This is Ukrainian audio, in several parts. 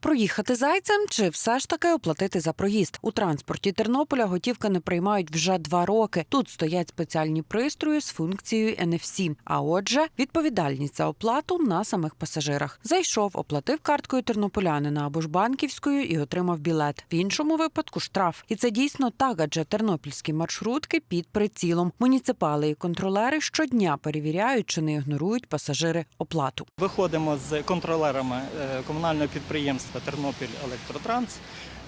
Проїхати зайцем чи все ж таки оплатити за проїзд у транспорті Тернополя готівка не приймають вже два роки. Тут стоять спеціальні пристрої з функцією NFC. А отже, відповідальність за оплату на самих пасажирах. Зайшов, оплатив карткою тернополянина або ж банківською і отримав білет. В іншому випадку штраф. І це дійсно так, адже тернопільські маршрутки під прицілом. Муніципали і контролери щодня перевіряють, чи не ігнорують пасажири оплату. Виходимо з контролерами е, комунального підприємства Тернопіль Електротранс.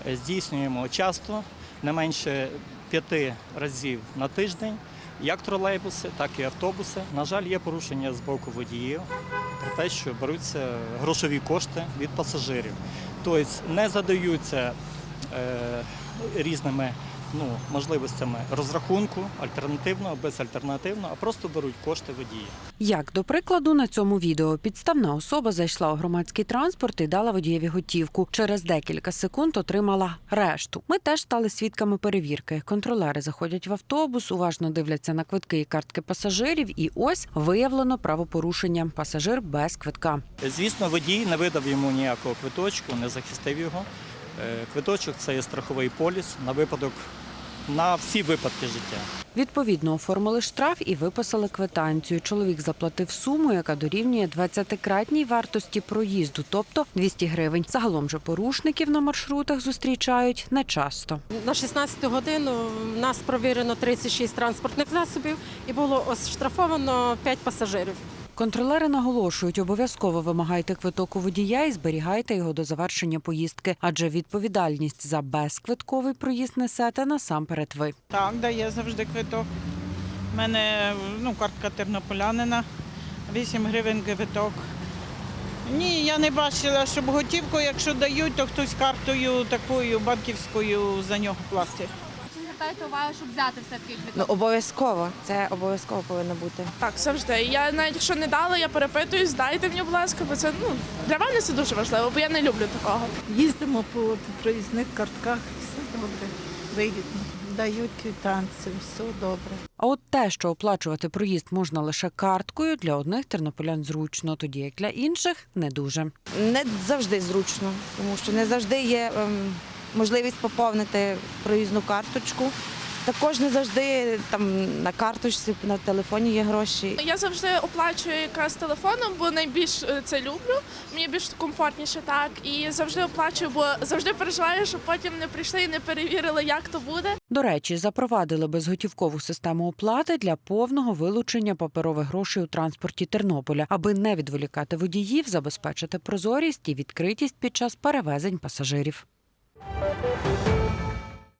Е, Здійснюємо часто не менше п'яти разів на тиждень. Як тролейбуси, так і автобуси. На жаль, є порушення з боку водіїв про те, що беруться грошові кошти від пасажирів. Тобто не задаються е, різними ну, можливостями розрахунку альтернативного, безальтернативного, а просто беруть кошти водії. Як до прикладу, на цьому відео підставна особа зайшла у громадський транспорт і дала водієві готівку. Через декілька секунд отримала решту. Ми теж стали свідками перевірки. Контролери заходять в автобус, уважно дивляться на квитки і картки пасажирів. І ось виявлено правопорушення. Пасажир без квитка. Звісно, водій не видав йому ніякого квиточку, не захистив його. Е, Квиточок це є страховий поліс на випадок на всі випадки життя. Відповідно, оформили штраф і виписали квитанцію. Чоловік заплатив суму, яка дорівнює 20-кратній вартості проїзду, тобто 200 гривень. Загалом же порушників на маршрутах зустрічають нечасто. На 16 годину нас провірено 36 транспортних засобів і було оштрафовано 5 пасажирів. Контролери наголошують, обов'язково вимагайте квиток у водія і зберігайте його до завершення поїздки, адже відповідальність за безквитковий проїзд несете насамперед ви. Так, дає завжди квиток. У мене ну, картка тернополянина, 8 гривень квиток. Ні, я не бачила, щоб готівку, якщо дають, то хтось картою такою банківською за нього платить. Звертаєте увагу, щоб взяти все-таки Ну, обов'язково. Це обов'язково повинно бути. Так, завжди. Я навіть якщо не дала, я перепитую, здайте мені, будь ласка, бо це ну для мене це дуже важливо, бо я не люблю такого. Їздимо по проїзних картках, все добре, вигідно. Дають квитанцію, все добре. А от те, що оплачувати проїзд можна лише карткою, для одних тернополян зручно, тоді як для інших не дуже. Не завжди зручно, тому що не завжди є ем, можливість поповнити проїзну карточку. Також не завжди там на карточці, на телефоні є гроші. Я завжди оплачую якраз телефоном, бо найбільш е, це люблю. Мені більш комфортніше так. І завжди оплачую, бо завжди переживаю, щоб потім не прийшли і не перевірили, як то буде. До речі, запровадили безготівкову систему оплати для повного вилучення паперових грошей у транспорті Тернополя, аби не відволікати водіїв, забезпечити прозорість і відкритість під час перевезень пасажирів. Thank you.